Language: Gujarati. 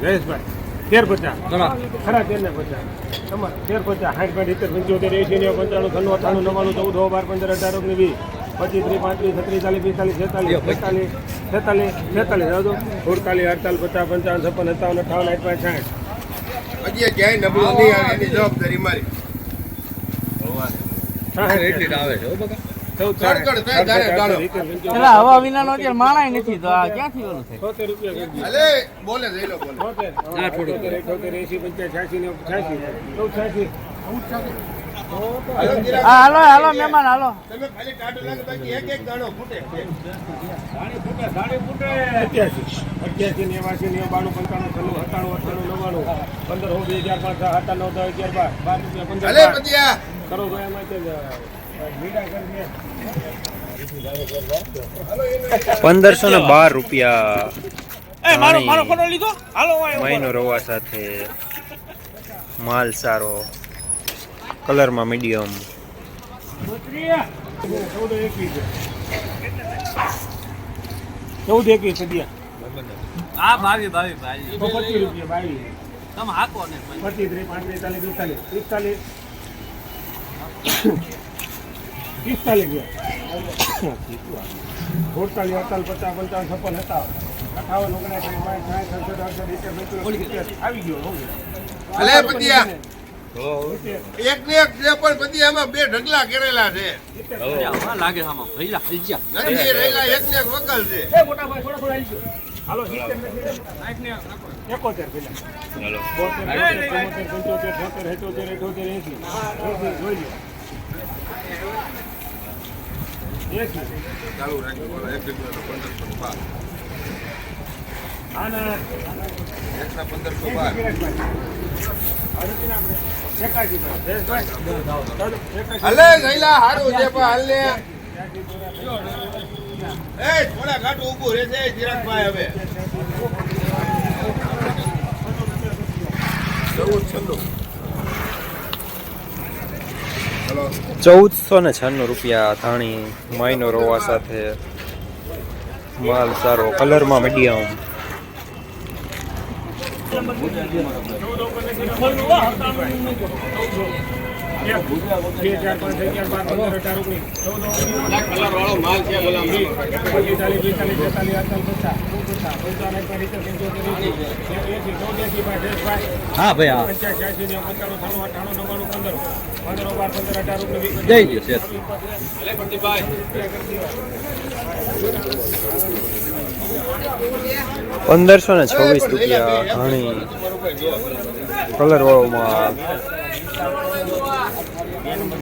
જયેશભાઈ તેર પચાસ ખરા તેર ને પચાસ તમારે તેર પચાસ સાઠ પાંચ સિત્તેર પંચોતેર એસી ને પંચાણું છન્નું અઠાણું નવ્વાણું ચૌદ બાર પંદર અઢાર ઓગણીસ વીસ પચીસ ત્રીસ પાંત્રીસ છત્રીસ ચાલીસ પિસ્તાલીસ છેતાલીસ બેતાલીસ છેતાલીસ છેતાલીસ હજુ સુડતાલીસ અડતાલીસ પચાસ પંચાવન છપ્પન સત્તાવન અઠાવન આઠ સાઠ હજી ક્યાંય નબળું નહીં આવે એની જવાબદારી મારી. હવા વિનાનો અત્યારે માણાય નથી તો આ ક્યાંથી ઓલું થાય? રૂપિયા બોલે ને હાલો હાલો મહેમાન હાલો. તમે ખાલી લાગે બાકી એક એક ફૂટે. અઠ્યાસી નેવાસી પંચાણું છન્નું સત્તાણું અઠ્ઠાણું નવ્વાણું. પંદર હો બે હજાર પાંચ છ નવ દસ અગિયાર બાર બાર રૂપિયા પંદર અલે બાર. પતિયા કરો તો એમાં તે મીઠા કરી દે. પંદરસો ને બાર રૂપિયા એ મારો મારો પાણી. ફોટો લીધો? હાલો વાય મહિનો રવા સાથે માલ સારો કલરમાં મીડિયમ. ચૌદ એકવીસ હા ભાવી ભાવી ભાવી. પચીસ રૂપિયા બાવીસ તમે હાકો ને પચીસ પાંત્રીસ ચાલીસ પિસ્તાલીસ પિસ્તાલીસ. પિસ્તાલીસ સુડતાલીસ અડતાલીસ પચાસ પંચાવન છપ્પન હતા અઠાવન ઓગણસાઠ સાઠ સાઠ અડસઠ. આવી ગયો એક ને એક છે પણ પતિયા આમાં બે ઢગલા કરેલા છે. લાગે આમાં. ભૈલા થઈ નથી રહેલા એક ને એક વકલ છે. મોટા ભાઈ થોડા થોડા આવી ગયો. હાલો એકોતેર પેલા. બોતેર પંચોતેર છોતેર એસી એસી જોઈ લો એસી ચાલુ રાખજો એક જગ્યાનો પંદરસો બાર એકના પંદરસો બાર અલે ગઈલા હારું છે પણ હાલ. એ, થોડા ઘાટું ઊભું રહેશે ચિરાગભાઈ હવે. ચૌદ હલો ચૌદસો ને છન્નું રૂપિયા ધાણી મહિનો રોવા સાથે. માલ સારો કલરમાં મીડિયમ. હા, ભાઈ, હા. પંદર પંદર પંદર અઢાર ઓગણીસ જઈ ગયો પંદરસો ને છવ્વીસ રૂપિયા ઘણી કલર વાળો i don't know